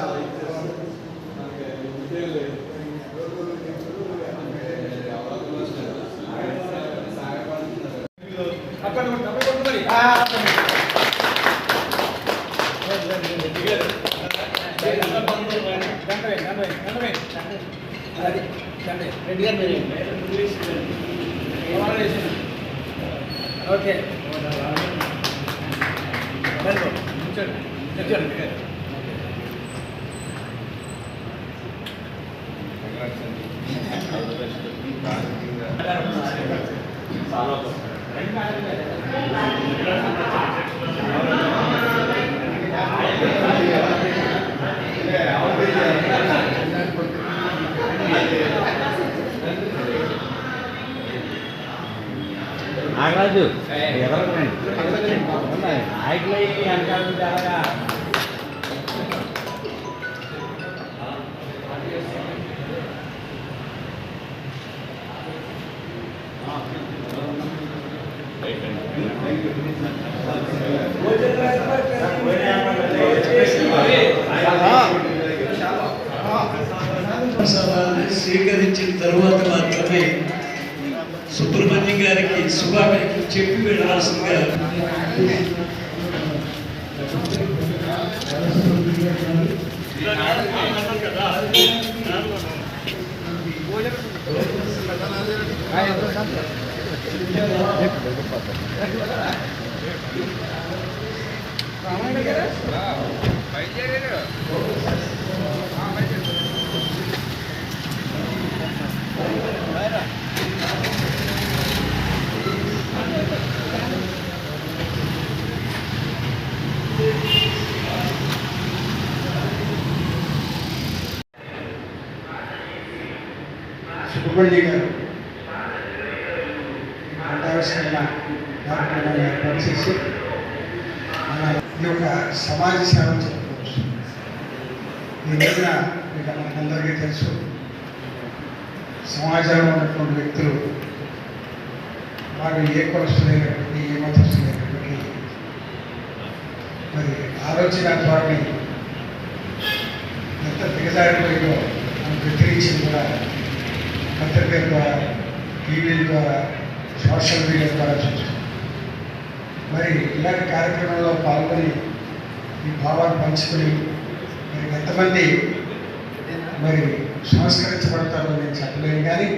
Okay Nagaraju ఎదరకండి నాయకులు వెనకాల అలాగా స్వీకరించిన తరువాత మాత్రమే సుబ్రహ్మణ్యం గారికి శుభాకాంక్షలు చెప్పి వెళ్ళాల్సిందిగా సుబ్బల్లి గారు అంటాల్సిన కార్యక్రమాన్ని ఏర్పాటు చేసి మన ఈ యొక్క సమాజ సేవ చెప్పుకోవచ్చు ఈ రోజున మీకు మనకందరికీ తెలుసు. సమాజంలో ఉన్నటువంటి వ్యక్తులు వారు ఏ కొలసలేనటువంటి ఏ మతస్థులైనప్పటికీ మరి ఆలోచన ధోరణి ఎంత దిగజారిపోయిందో మనం వ్యతిరేకించింది కూడా పత్రికల ద్వారా టీవీల ద్వారా సోషల్ మీడియా ద్వారా చూస్తాం మరి ఇలాంటి కార్యక్రమంలో పాల్గొని ఈ భావాన్ని పంచుకొని ఎంతమంది మరి సంస్కరించబడతారో నేను చెప్పలేను కానీ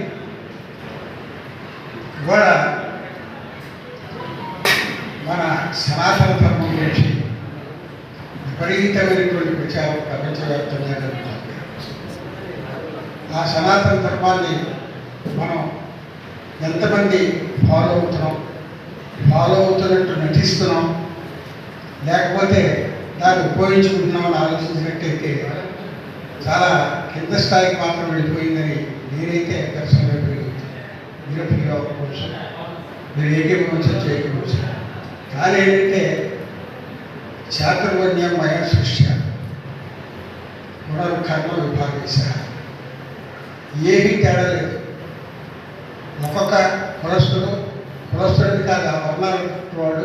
ఇవాళ మన సనాతన ధర్మం గురించి విపరీతమైనటువంటి ప్రచారం ప్రపంచవ్యాప్తంగా జరుగుతుంది. ఆ సనాతన ధర్మాన్ని మనం ఎంతమంది ఫాలో అవుతున్నాం? ఫాలో అవుతున్నట్టు నటిస్తున్నాం? లేకపోతే దాన్ని ఉపయోగించుకుంటున్నామని ఆలోచించినట్టయితే చాలా కింద స్థాయికి మాత్రం వెళ్ళిపోయిందని నేనైతే దర్శనం మీరు ఫీల్ అవ్వకపోవచ్చు మీరు ఏకీభవించ చేయకపోవచ్చు. కానీ ఏంటంటే చాతుర్వర్ణ్యం సృష్టి పునరుద్ధరణ విభాగేశ ఏమీ తేడా లేదు. ఒక్కొక్క కులస్తుడు కులస్తుడికి కాదు ఆ వర్ణాలు వాడు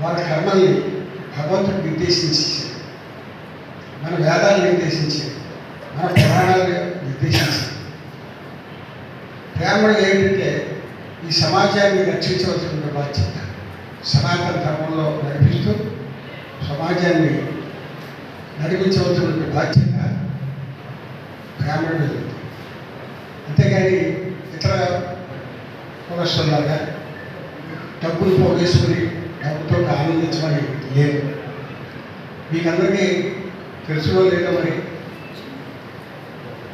వాళ్ళ కర్మల్ని భగవంతుడు నిర్దేశించాడు మన వేదాలు నిర్దేశించాడు. మన పురాణాలు నిర్దేశించాడు. ప్రేమలు ఏంటంటే ఈ సమాజాన్ని రక్షించవలసిన బాధ్యత సనాతన ధర్మంలో నడిపిస్తూ సమాజాన్ని నడిపించవలసిన బాధ్యత బ్రాహ్మణుడు ఉంది. అంతేగాని ఇతర కులస్తులాగా డబ్బులు పోగేసుకుని డబ్బుతో ఆనందించమని లేదు మీకందరికీ తెలుసులో లేదో మరి?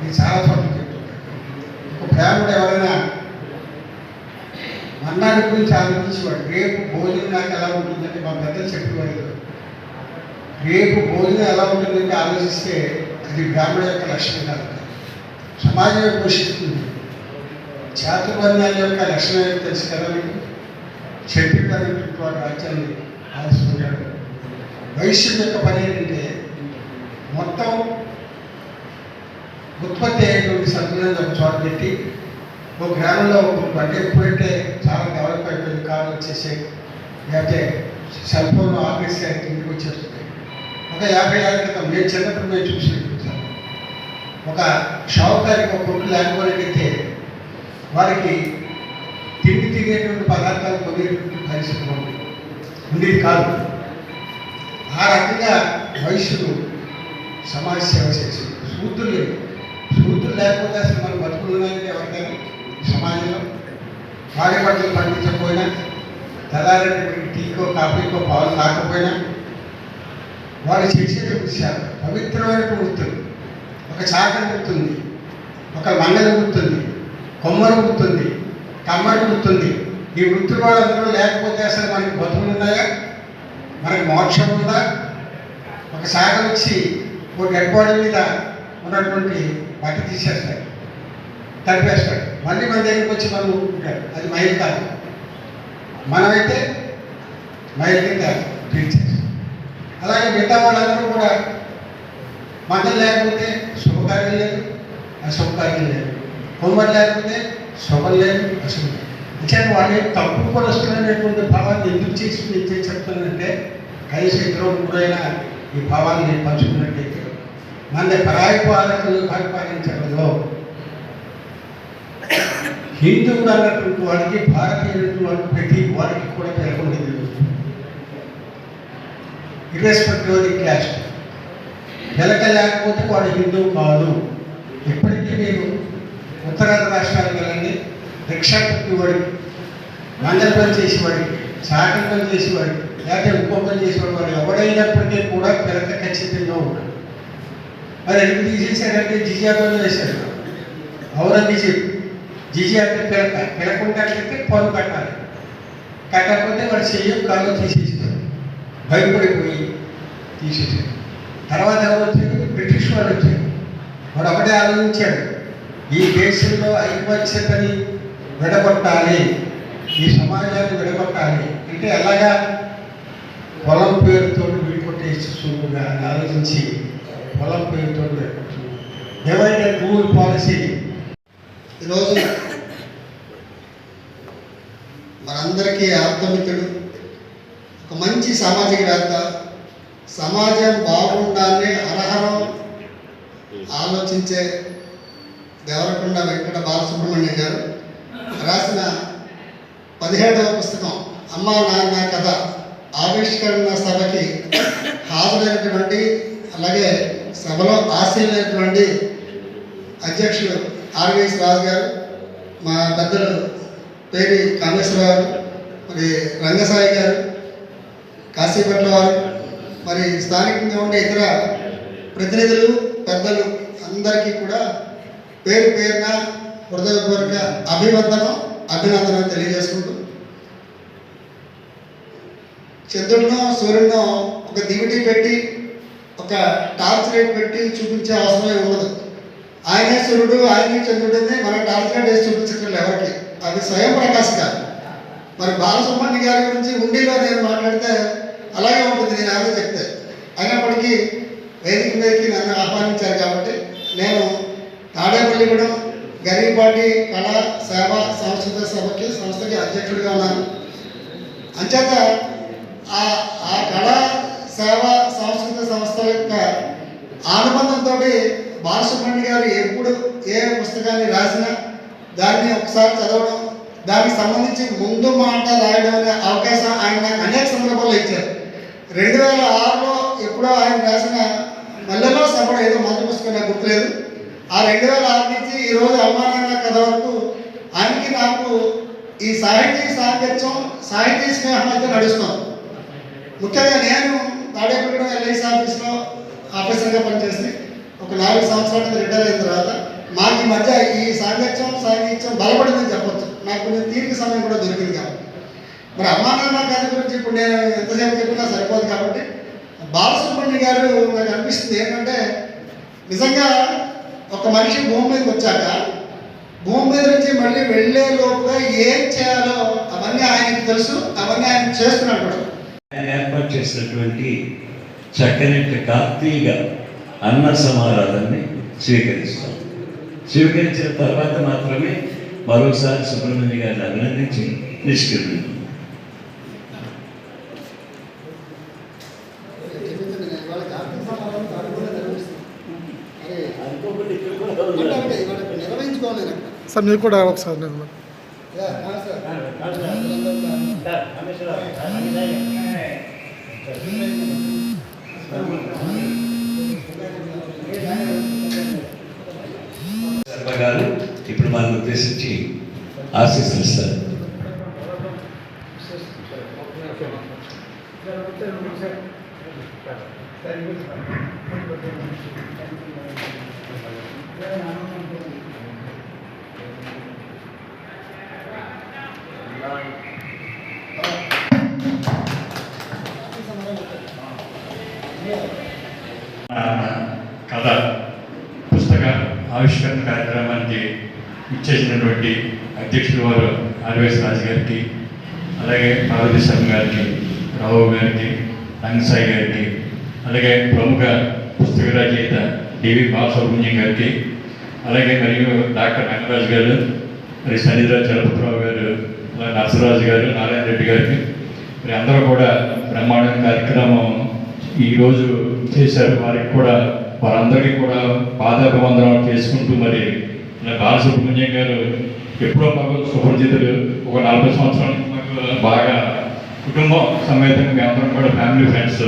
నేను చాలా చోట్ల చెప్తున్నాను ఒక బ్రాహ్మణుడు ఎవరైనా మన్నాడు గురించి ఆలోచించేవాడు రేపు భోజనం నాకు ఎలా ఉంటుందంటే మా పెద్దలు చెప్పేవారు రేపు భోజనం ఎలా ఉంటుందంటే ఆలోచిస్తే అది బ్రాహ్మణ యొక్క లక్షణం కాదు. సమాజం పోషిస్తుంది. చాతుర్వర్ణాల యొక్క లక్షణం తెలుసు కదా మీకు? క్షత్రియులైనటువంటి వాడు రాజ్యాన్ని ఆలోచిస్తున్నాడు వైశ్యుడి యొక్క పని ఏంటంటే మొత్తం ఉత్పత్తి అయ్యేటువంటి సంతులను ఒక చోట పెట్టి ఒక గ్రామంలో ఒక బండి ఎప్పుడంటే చాలా డెవలప్ అయిపోయింది. కార్లు వచ్చేసాయి లేకపోతే సెల్ ఫోన్ ఆఫీస్ ఇంటికి వచ్చేస్తుంది. ఒక యాభై ఏళ్ళ క్రితం నేను చిన్నప్పుడు నేను చూసినట్టు ఒక షావుకారికి ఒక కొట్టు లేకపోయినట్టయితే వారికి తిండి తిరిగేటువంటి పదార్థాలు కొనేటువంటి పరిస్థితి ఉంది ఉండేది కాదు. ఆ రకంగా వయసులు సమాజ సేవ చేసి స్ఫూర్తులు లేవు. స్ఫూర్తులు లేకపోతే అసలు మనం బతుకున్నాయంటే ఎవరికైనా సమాజంలో భార్య పండించకపోయినా తెల్లారేటువంటి టీకో కాఫీకో పాలు కాకపోయినా వాళ్ళు చేసేట విషయాలు పవిత్రమైన వృత్తులు ఒక చాకరి గుర్తుంది ఒక మంగళ గుర్తుంది కొమ్మరు గుర్తుంది కమ్మరి గుర్తుంది. ఈ వృత్తి వాళ్ళందరూ లేకపోతే అసలు మనకి బతుకులు ఉన్నాయా మనకి మోక్షం ఉందా? ఒక శాఖ వచ్చి ఒక డెడ్ బాడీ మీద ఉన్నటువంటి బట్టి తీసేస్తాడు. తడిపేస్తాడు. మళ్ళీ మన దగ్గరికి వచ్చి మనం ఉంటాడు అది మైల్ కాదు. మనమైతే మైల్ కింద ట్రీట్ చేస్తాం. అలాగే మిగతా వాళ్ళందరూ కూడా మతం లేకపోతే శుభకార్యం లేదు అశుభకార్యం లేదు. హోమం లేకపోతే శుభం లేదు అశుభం లేదు. అంటే వాళ్ళు తప్పు కూడా వస్తున్నటువంటి భావాన్ని ఎందుకు చేసి నేను చేసి చెప్తానంటే కనీసం ఇద్దరు ముగ్గురైనా ఈ భావాన్ని నేను పంచుకున్నట్టయితే మన పరాయి పాలకులు పరిపాలించడంలో హిందువులు అన్నటువంటి వాడికి భారతీయులు వాడికి ప్రతి వాడికి కూడా పేర్కొండేది ఇర్రెస్పెక్టివ్ ఆఫ్ ది క్యాస్ట్ వెలక లేకపోతే వాడు హిందువు కాదు. ఇప్పటికీ మీరు ఉత్తరాది రాష్ట్రాలకు వెళ్ళండి రిక్షా వాడికి మంగళ పని చేసేవాడికి చాకలి పని చేసేవాడికి లేకపోతే ఇంకో పని చేసేవాడు వాడు ఎవడైనప్పటికీ కూడా పిలక ఖచ్చితంగా ఉంటాడు. మరి ఎందుకు తీసేశారంటే జిజియా పనులు వేశారు ఔరంగజేబు జిజియా అంటే పిలక పిలకుంటే పొలం కట్టాలి. కట్టకపోతే వాడు చెయ్యం కాళ్ళు తీసేసాడు భయపడిపోయి తీసేసాడు తర్వాత ఎవరు వచ్చారు? బ్రిటిష్ వాడు వచ్చారు. వాడు ఒకటే ఆలోచించాడు. ఈ దేశంలో ఐకమత్యతని విడగొట్టాలి. ఈ సమాజాన్ని విడగొట్టాలి. అంటే ఎలాగా? పొలం పేరుతో విడికొట్టేసి అని ఆలోచించి పొలం పేరుతో విడగొట్టున్నాడు డివైడెడ్ రూల్ పాలసీ? ఈరోజు మనందరికీ ఆత్మమిత్రుడు ఒక మంచి సామాజికవేత్త సమాజం బాగుండాలని అర్హరం ఆలోచించే దేవరకొండ వెంకట బాలసుబ్రహ్మణ్యం గారు రాసిన పదిహేడవ పుస్తకం అమ్మ నాన్న కథ ఆవిష్కరణ సభకి హాజరైనటువంటి అలాగే సభలో ఆశీలైనటువంటి అధ్యక్షులు ఆర్వీఎస్ రాజు గారు మా పెద్దలు పేరు కామేశ్వరరావు గారు మరి రంగసాయి గారు కాశీపట్ల వారు మరి స్థానికంగా ఉండే ఇతర ప్రతినిధులు పెద్దలు అందరికీ కూడా పేరు పేరున హృదయపూర్వక అభివందనం అభినందనం తెలియజేసుకుంటూ. చంద్రుడినో సూర్యుడినో ఒక దివిటి పెట్టి ఒక టార్చ్ లైట్ పెట్టి చూపించే అవసరమే ఉండదు. ఆయనే సూర్యుడు ఆయనే చంద్రుడిని మన టార్చ్ లైట్ వేసి చూపించట్లేదు ఎవరికి. అది స్వయం ప్రకాశిక మరి బాలసుబ్రహ్మణ్య గారి గురించి ఉండిలో నేను మాట్లాడితే అలాగే ఉంటుంది నేను ఎవరో చెప్తే. అయినప్పటికీ వేదిక మీదకి నన్ను ఆహ్వానించారు కాబట్టి నేను తాడేపల్లిగూడెం గరీబాటి కళా సేవ సాంస్కృతిక సభకి సంస్థకి అధ్యక్షుడిగా ఉన్నాను అంచేత ఆ ఆ కళా సేవ సాంస్కృతిక సంస్థ యొక్క ఆనుబంధంతో బాలసుబ్రహ్మణ్య గారు ఎప్పుడు ఏ పుస్తకాన్ని రాసినా దాన్ని ఒకసారి చదవడం దానికి సంబంధించి ముందు మాట రాయడం అనే అవకాశం ఆయన నాకు అనేక సందర్భాల్లో ఇచ్చారు. రెండు వేల ఆరులో ఎప్పుడో ఆయన రాసిన మల్లెలో సభలో ఏదో మొదటి పుస్తకం నాకు గుర్తులేదు. ఆ రెండు వేల ఆరు నుంచి ఈ రోజు అమ్మానాన్న కథ వరకు ఆయనకి నాకు ఈ సాహితీ సాంగత్యం సాహితీ స్నేహం అయితే నడుస్తాం ముఖ్యంగా నేను తాడేపల్లిగూడెం ఎల్ఐసి ఆఫీస్లో ఆఫీసర్గా పనిచేసి ఒక నాలుగు సంవత్సరాల నుంచి రిటైర్ అయిన తర్వాత మాకు ఈ మధ్య ఈ సాంగత్యం సాహిత్యం బలపడిందని చెప్పొచ్చు. నాకు కొంచెం తీరిక సమయం కూడా దొరికింది కాబట్టి. మరి అమ్మానాన్న కథ గురించి ఇప్పుడు నేను ఎంతసేపు చెప్పినా సరిపోదు కాబట్టి బాలసుబ్రహ్మణ్య గారు నాకు అనిపిస్తుంది ఏంటంటే నిజంగా ఒక మనిషి భూమి మీదకి వచ్చాక భూమి మీద నుంచి మళ్ళీ వెళ్ళే లోపుగా ఏం చేయాలో అవన్నీ ఆయనకి తెలుసు అవన్నీ ఆయన చేస్తున్నాడు ఆయన ఏర్పాటు చేసినటువంటి చక్కని కార్తీక అన్న సమారాధాన్ని స్వీకరిస్తాం. స్వీకరించిన తర్వాత మాత్రమే మరోసారి సుబ్రహ్మణ్య గారిని అభినందించి నిష్క్రమిస్తాం నేను ఇవాళ జాగ్రత్త సార్ మీరు కూడా ఒకసారి నేను గారు ఇప్పుడు మనకు ఉద్దేశించి ఆశీస్సులు కథ ఇచ్చేసినటువంటి అధ్యక్షుడు వారు ఆర్వీఎస్ రాజు గారికి అలాగే పార్వతి శర్మ గారికి రావు గారికి రంగసాయి గారికి అలాగే ప్రముఖ పుస్తక రచయిత డివి బాలసుబ్రహ్మణ్యం గారికి అలాగే మరియు డాక్టర్ రంగరాజు గారు మరి సన్నిధిరాజు చలపతిరావు గారు అలాగే నరసరాజు గారు నారాయణ రెడ్డి గారికి మరి అందరూ కూడా బ్రహ్మాండ కార్యక్రమం ఈరోజు చేశారు. వారికి కూడా వారందరికీ కూడా పాదాభివందనం చేసుకుంటూ మరి బాలసుబ్రహ్మణ్యం గారు ఎప్పుడో మాకు సుపరిచితులు. ఒక నలభై సంవత్సరాల నుంచి మాకు బాగా కుటుంబం సమేతంగా మేము అందరం కూడా ఫ్యామిలీ ఫ్రెండ్స్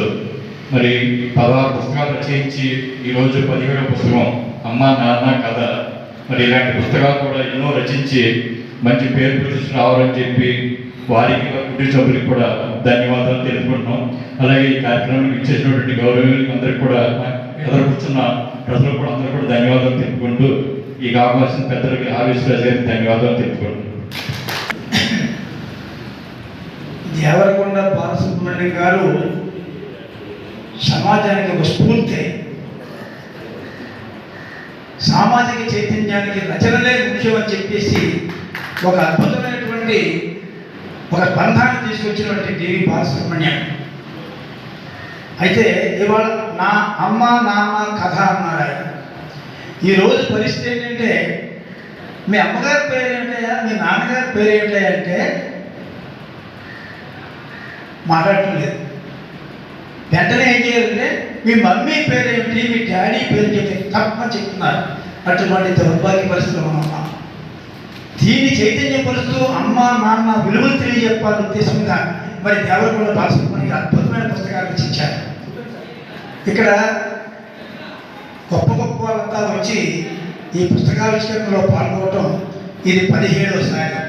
మరి పదహారు పుస్తకాలు రచయించి ఈరోజు పదిహేడో పుస్తకం అమ్మ నాన్న కథ. మరి ఇలాంటి పుస్తకాలు కూడా ఎన్నో రచించి మంచి పేరు పిలిచి రావాలని చెప్పి వారికి కుటుంబ సభ్యులకు కూడా ధన్యవాదాలు తెలుపుకుంటున్నాం. అలాగే ఈ కార్యక్రమానికి ఇచ్చేసినటువంటి గౌరవులకు అందరికి కూడా ఎదురు కూర్చున్న ప్రజలకు కూడా అందరూ కూడా ధన్యవాదాలు తెలుపుకుంటూ ఈ కావాల్సిన పెద్దలకి ఆవిష్కరాజు గారికి ధన్యవాదాలు తెలుపుకుంటున్నాం దేవరకొండ బాలసుబ్రహ్మణ్యం గారు సమాజానికి ఒక స్ఫూర్తి. సామాజిక చైతన్యానికి రచనలే ముఖ్యం అని చెప్పేసి ఒక అద్భుతమైనటువంటి ఒక బంధాన్ని తీసుకొచ్చినటువంటి డివి బాలసుబ్రహ్మణ్యం. అయితే ఇవాళ నా అమ్మ నాన్న కథ అన్నారు ఆయన. ఈరోజు పరిస్థితి ఏంటంటే మీ అమ్మగారి పేరు ఏంటయ్యా మీ నాన్నగారి పేరు ఏంటయ్యా అంటే మాట్లాడటం లేదు. వెంటనే ఏం చేయాలంటే మీ మమ్మీ పేరు ఏమిటి మీ డాడీ పేరు చెప్తే తప్ప చెప్తున్నారు. అటువంటి దౌర్భాగ్య పరిస్థితులు ఉన్నాం. దీన్ని చైతన్యపరుస్తూ అమ్మ నాన్న విలువలు తెలియజెప్పాలని ఉద్దేశంగా మరి దేవరకొండ భాష అద్భుతమైన పుస్తకాలు రచించారు. ఇక్కడ వచ్చి ఈ పుస్తకావిష్కరణలో పాల్గొనడం ఇది పదిహేడవసారి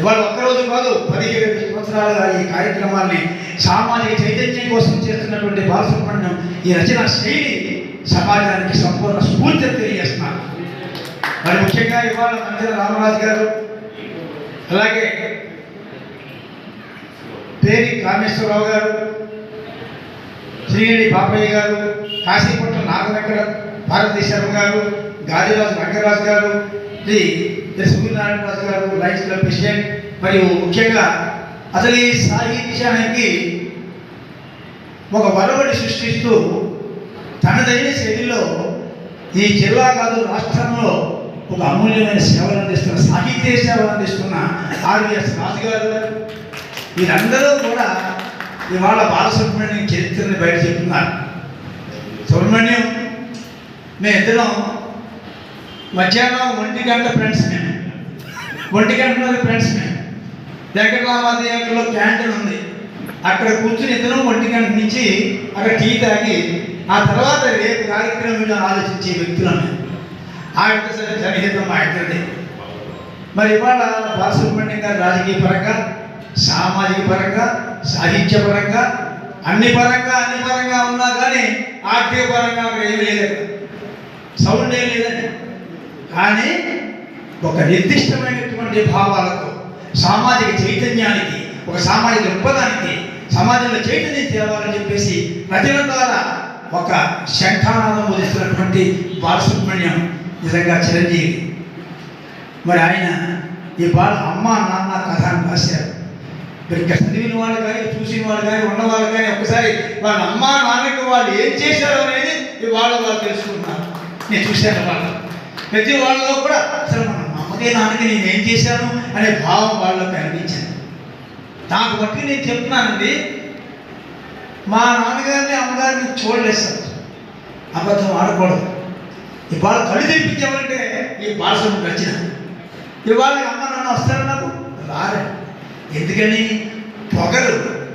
ఇవాళ ఒక్కరోజు కాదు పదిహేడు సంవత్సరాలుగా ఈ కార్యక్రమాన్ని సామాజిక చైతన్యం కోసం చేస్తున్నటువంటి బాలసుబ్రహ్మణ్యం ఈ రచన శైలి సమాజానికి సంపూర్ణ స్ఫూర్తి తెలియజేస్తున్నారు. మరి ముఖ్యంగా ఇవాళ మందిర రామరాజు గారు అలాగే పేరి కామేశ్వరరావు గారు శ్రీగిరి బాపయ్య గారు కాశీపట్ల నాగవెంకట భారతీ శర్మ గారు గాదిరాజు రంగరాజు గారు శ్రీ రాజు గారు లైఫ్ క్లబ్ ప్రెసిడెంట్ మరియు ముఖ్యంగా అసలు ఈ సాహిత్యానికి ఒక వరవడి సృష్టిస్తూ తనదైన శైలిలో ఈ జిల్లా కాదు రాష్ట్రంలో ఒక అమూల్యమైన సేవలు అందిస్తున్న సాహిత్య సేవలు అందిస్తున్న ఆర్విఎస్ రాజు గారు. వీరందరూ కూడా ఇవాళ బాలసుబ్రహ్మణ్యం చరిత్రని బయట చెప్తున్నారు. సుబ్రహ్మణ్యం మేమిద్దరం మధ్యాహ్నం ఒంటి గంట ఫ్రెండ్స్ మేము ఒంటి గంట ఫ్రెండ్స్ మేము వెంకటరామ క్యాంటీన్ ఉంది. అక్కడ కూర్చుని ఇద్దరం ఒంటి గంట నుంచి అక్కడ టీ తాగి ఆ తర్వాత రేపు కార్యక్రమం ఆలోచించే వ్యక్తులం ఆ యొక్క సరే సన్నిహితం మా ఇద్దరిది. మరి ఇవాళ బాలసుబ్రహ్మణ్యం గారు రాజకీయ పరంగా సామాజిక పరంగా సాహిత్య పరంగా అన్ని పరంగా అన్ని పరంగా ఉన్నా కానీ ఆర్థిక పరంగా అక్కడ ఏమీ లేదు. సౌండ్ ఏం లేదండి. కానీ ఒక నిర్దిష్టమైనటువంటి భావాలకు సామాజిక చైతన్యానికి ఒక సామాజిక దృక్పథానికి సమాజంలో చైతన్యం తేవాలని చెప్పేసి రచన ద్వారా ఒక శంఖానాదం వదిలిస్తున్నటువంటి బాలసుబ్రహ్మణ్యం నిజంగా చిరంజీవి. మరి ఆయన ఈ బాల అమ్మ నాన్న కథ అని రాశారు. మరి ఇక్కడ చదివిన వాళ్ళు కానీ చూసిన వాళ్ళు కానీ ఉన్నవాళ్ళు కానీ ఒకసారి వాళ్ళ అమ్మ నాన్నకి వాళ్ళు ఏం చేశారు అనేది ఇవాళ వాళ్ళు తెలుసుకున్నారు నేను చూశాను వాళ్ళు. ప్రతి వాళ్ళలో కూడా అసలు మన అమ్మకి నాన్నకి నేను ఏం చేశాను అనే భావం వాళ్ళలో కనిపించింది. నాకు బట్టి నేను చెప్తున్నానండి మా నాన్నగారిని అమ్మగారిని చూడలేదు సార్. అబద్ధం ఆడకూడదు. ఇవాళ కళ్ళు తెప్పించామంటే ఈ బాలసుడు రచన ఇవాళ అమ్మ నాన్న వస్తారు నాకు? రారే. ఎందుకని? పొగరు.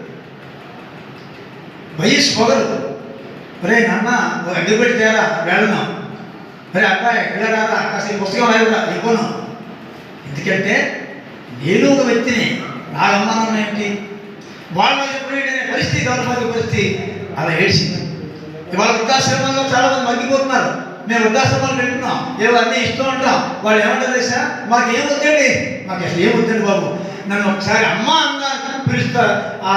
వయసు పొగరు. ఒరే నాన్న ఓ అడ్డు పెడితేరా వెళ్ళను. మరి అబ్బాయి రారా కాస్త ఈ పుస్తకం రాయరా అయిపోను ఎందుకంటే నేను ఒక వ్యక్తిని నా అమ్మానం ఏంటి? వాళ్ళ ఎప్పుడైనా పరిస్థితి గౌరవ పరిస్థితి? అలా ఏడ్చింది. ఇవాళ వృద్ధాశ్రమంలో చాలా మంది మగ్గిపోతున్నారు. మేము వృద్ధాశ్రమాలు పెట్టుకున్నాం ఏవో అన్నీ ఇష్టం ఉంటాం వాళ్ళు ఏమంటారు తెలుసా? మాకు ఏమొద్దండి మాకు అసలు ఏమొద్దండి బాబు? నన్ను ఒకసారి అమ్మ అన్న పిలుస్తారు ఆ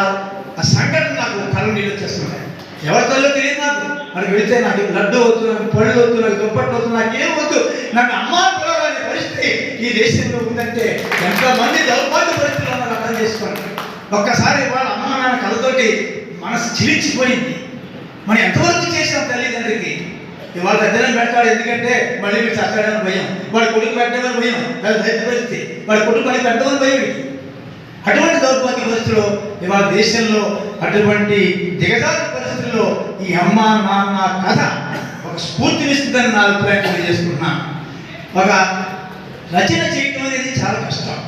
ఆ సంఘటన నాకు కళ్ళు నీళ్ళు వచ్చేస్తున్నాయి. ఎవరి తల్లి తెలియదు నాకు? మనకి వెళితే నాకు లడ్డు వద్దు నాకు పళ్ళు వద్దు నాకు దుప్పట్లు వద్దు నాకు ఏం వద్దు? నన్ను అమ్మ పిలవాలనే పరిస్థితి ఈ దేశంలో ఉందంటే ఎంతమంది దౌర్భాగ్య పరిస్థితులు మనం అర్థం చేసుకోండి. ఒక్కసారి వాళ్ళ అమ్మ నాన్న కథతోటి మనసు చిలిచిపోయింది. మనం ఎంతవరకు చేసాం తల్లిదండ్రికి? ఇవాళ పెద్దలను పెడతాడు ఎందుకంటే మళ్ళీ మీరు చచ్చాడని భయం. వాడి కొడుకు పెట్టమని భయం. వాళ్ళ దైత్య పరిస్థితి. వాడి కొడుకు మళ్ళీ పెట్టడం భయం అటువంటి దౌర్భాగ్య పరిస్థితుల్లో ఇవాళ దేశంలో అటువంటి దిగజారి పరిస్థితుల్లో ఈ అమ్మ నాన్న కథ ఒక స్ఫూర్తినిస్తుందని నా అభిప్రాయం తెలియజేసుకున్నా ఒక రచన చేయటం అనేది చాలా కష్టం.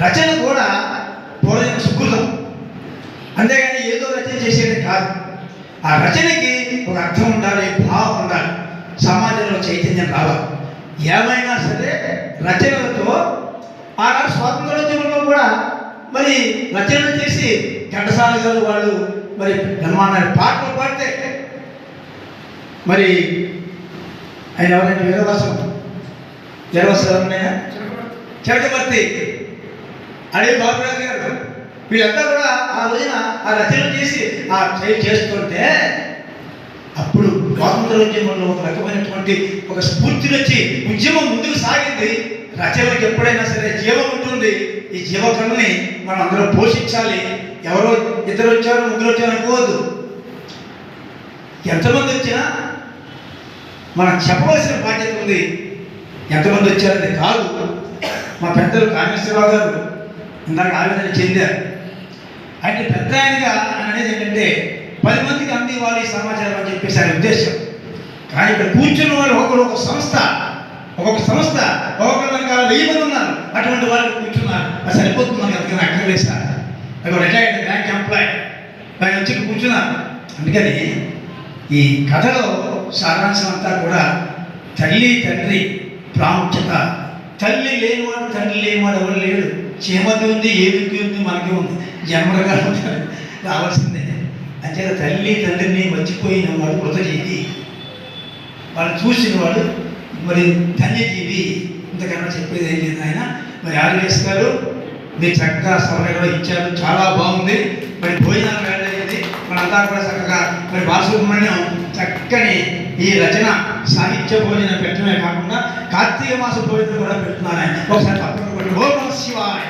రచన కూడా పూర్వజన సుకృతం. అంతేగాని ఏదో రచన చేసేది కాదు. ఆ రచనకి ఒక అర్థం ఉండాలి భావం ఉండాలి. సమాజంలో చైతన్యం రావాలి. ఏమైనా సరే రచనలతో ఆనాడు స్వాతంత్రోద్యమంలో కూడా మరి రచనలు చేసి ఘంటసాల గారు వాళ్ళు మరి బ్రహ్మాండ పాటలు పాడితే మరి ఆయన ఎవరంటే వీరవాసం వీరవాసం ఎవరన్నాయా అడే బాబురాజు గారు. వీళ్ళంతా కూడా ఆ రోజున ఆ రచన చేసి ఆ చే- చేస్తుంటే అప్పుడు స్వాతంత్ర ఉద్యమంలో ఒక రకమైనటువంటి ఒక స్ఫూర్తి వచ్చి ఉద్యమం ముందుకు సాగింది. రచనలకు ఎప్పుడైనా సరే జీవం ఉంటుంది. ఈ జీవకళని మనం అందరూ పోషించాలి. ఎవరో ఇద్దరు వచ్చారు ముగ్గురు వచ్చారు అనుకోవద్దు. ఎంతమంది వచ్చినా మనం చెప్పవలసిన బాధ్యత ఉంది. ఎంతమంది వచ్చారని కాదు. మా పెద్దలు కామేశ్వరరావు గారు ఇందాక ఆవేదన చెందారు. ఆయన పెద్ద ఆయనగా ఆయన అనేది ఏంటంటే పది మందికి అందివ్వాలి సమాచారం అని చెప్పేసి ఆయన ఉద్దేశం. కానీ ఇక్కడ కూర్చున్న వాళ్ళు ఒకరు ఒక సంస్థ. ఒక్కొక్క సంస్థ ఒక్కొక్క రకాల వెయ్యి మంది ఉన్నారు. అటువంటి వాళ్ళు కూర్చున్నారు అది సరిపోతుందని అందుకని అక్కడ సార్ అక్కడ రిటైర్డ్ బ్యాంక్ ఎంప్లాయ్ ఆయన వచ్చి కూర్చున్నారు. అందుకని ఈ కథలో సారాంశం అంతా కూడా తల్లి తండ్రి ప్రాముఖ్యత తల్లి లేనివాడు తండ్రి లేనివాడు ఎవరు లేడు. చేమది ఉంది ఏదికి ఉంది మనకి ఉంది. జన్మలుగా రావాల్సిందే. అంచేత తల్లి తండ్రిని మర్చిపోయిన వాడు కృతజీవి వాళ్ళు చూసిన వాడు మరి ధన్యజీవి ఇంతకన్నా చెప్పేది ఏం లేదు ఆయన మరి ఆర్ఎస్ గారు మీరు చక్కగా సభలు కూడా ఇచ్చారు చాలా బాగుంది. మరి భోజనాలు వెళ్ళలేదు మనంతా కూడా చక్కగా మరి బాలసుబ్రహ్మణ్యం చక్కని ఈ రచన సాహిత్య భోజనం పెట్టడమే కాకుండా కార్తీక మాస భోజనం కూడా పెడుతున్నారు ఆయన. ఒకసారి తప్పకుండా ఓం నమ శివాయ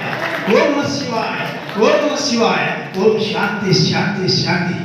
ఓం నమ శివాయ ఓం నమ శివాయ. ఓం శాంతి శాంతి శాంతి.